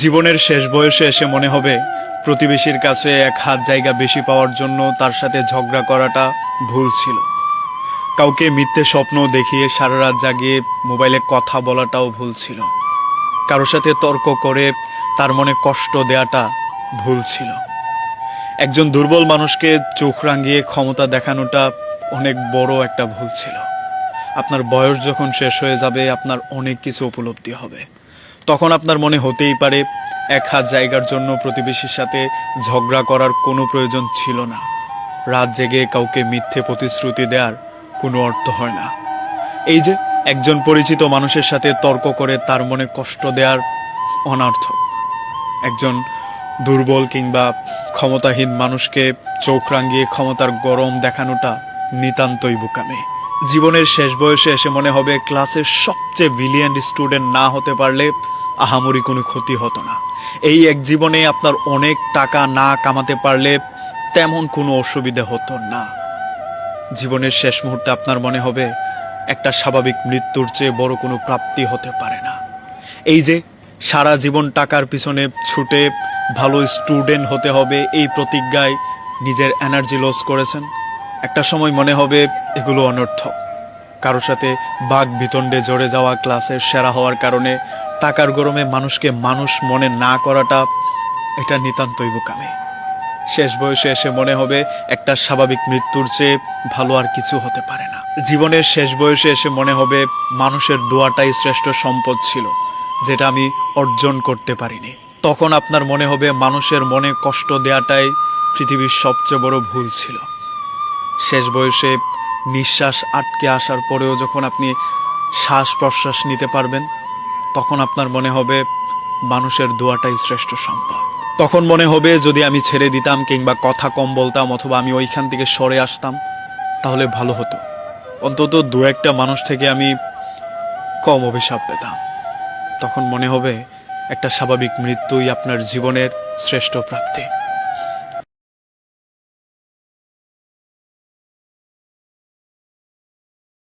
জীবনের শেষ বয়সে এসে মনে হবে, প্রতিবেশীর কাছে এক হাত জায়গা বেশি পাওয়ার জন্য তার সাথে ঝগড়া করাটা ভুল ছিল। কাউকে মিথ্যে স্বপ্ন দেখিয়ে সারা রাত জাগিয়ে মোবাইলে কথা বলাটাও ভুল ছিল। কারোর সাথে তর্ক করে তার মনে কষ্ট দেয়াটা ভুল ছিল। একজন দুর্বল মানুষকে চোখ রাঙিয়ে ক্ষমতা দেখানোটা অনেক বড় একটা ভুল ছিল। আপনার বয়স যখন শেষ হয়ে যাবে, আপনার অনেক কিছু উপলব্ধি হবে। তখন আপনার মনে হতেই পারে, এক হাত জায়গার জন্য প্রতিবেশীর সাথে ঝগড়া করার কোনো প্রয়োজন ছিল না। রাত জেগে কাউকে মিথ্যে প্রতিশ্রুতি দেওয়ার কোনো অর্থ হয় না। এই যে একজন পরিচিত মানুষের সাথে তর্ক করে তার মনে কষ্ট দেওয়ার অনর্থক একজন দুর্বল কিংবা ক্ষমতাহীন মানুষকে চোখ রাঙিয়ে ক্ষমতার গরম দেখানোটা নিতান্তই বোকামি। জীবনের শেষ বয়সে এসে মনে হবে ক্লাসের সবচেয়ে ব্রিলিয়ান্ট স্টুডেন্ট না হতে পারলে আহামরি কোনো ক্ষতি হতো না। এই এক জীবনে আপনার অনেক টাকা না কামাতে পারলে তেমন কোনো অসুবিধা হতো না। জীবনের শেষ মুহূর্তে আপনার মনে হবে একটা স্বাভাবিক মৃত্যুর চেয়ে বড় কোনো প্রাপ্তি হতে পারে না। এই যে সারা জীবন টাকার পিছনে ছুটে ভালো স্টুডেন্ট হতে হবে এই প্রতিজ্ঞায় নিজের এনার্জি লস করেছেন। একটা সময় মনে হবে এগুলো অনর্থক কারোর সাথে বাঘ বিতণ্ডে জড়ে যাওয়া ক্লাসের সেরা হওয়ার কারণে টাকার গরমে মানুষকে মানুষ মনে না করাটা এটা নিতান্তই বোকামি। শেষ বয়সে এসে মনে হবে একটা স্বাভাবিক মৃত্যুর চেয়ে ভালো আর কিছু হতে পারে না। জীবনের শেষ বয়সে এসে মনে হবে মানুষের দোয়াটাই শ্রেষ্ঠ সম্পদ ছিল, যেটা আমি অর্জন করতে পারিনি। তখন আপনার মনে হবে মানুষের মনে কষ্ট দেওয়াটাই পৃথিবীর সবচেয়ে বড় ভুল ছিল। শেষ বয়সে নিঃশ্বাস আটকে আসার পরেও যখন আপনি শ্বাস প্রশ্বাস নিতে পারবেন, তখন আপনার মনে হবে মানুষের দোয়াটাই শ্রেষ্ঠ সম্পদ। তখন মনে হবে যদি আমি ছেড়ে দিতাম কিংবা কথা কম বলতাম অথবা আমি ওইখান থেকে সরে আসতাম, তাহলে ভালো হতো। অন্তত দু একটা মানুষ থেকে আমি কম অভিশাপ পেতাম। তখন মনে হবে একটা স্বাভাবিক মৃত্যুই আপনার জীবনের শ্রেষ্ঠ প্রাপ্তি।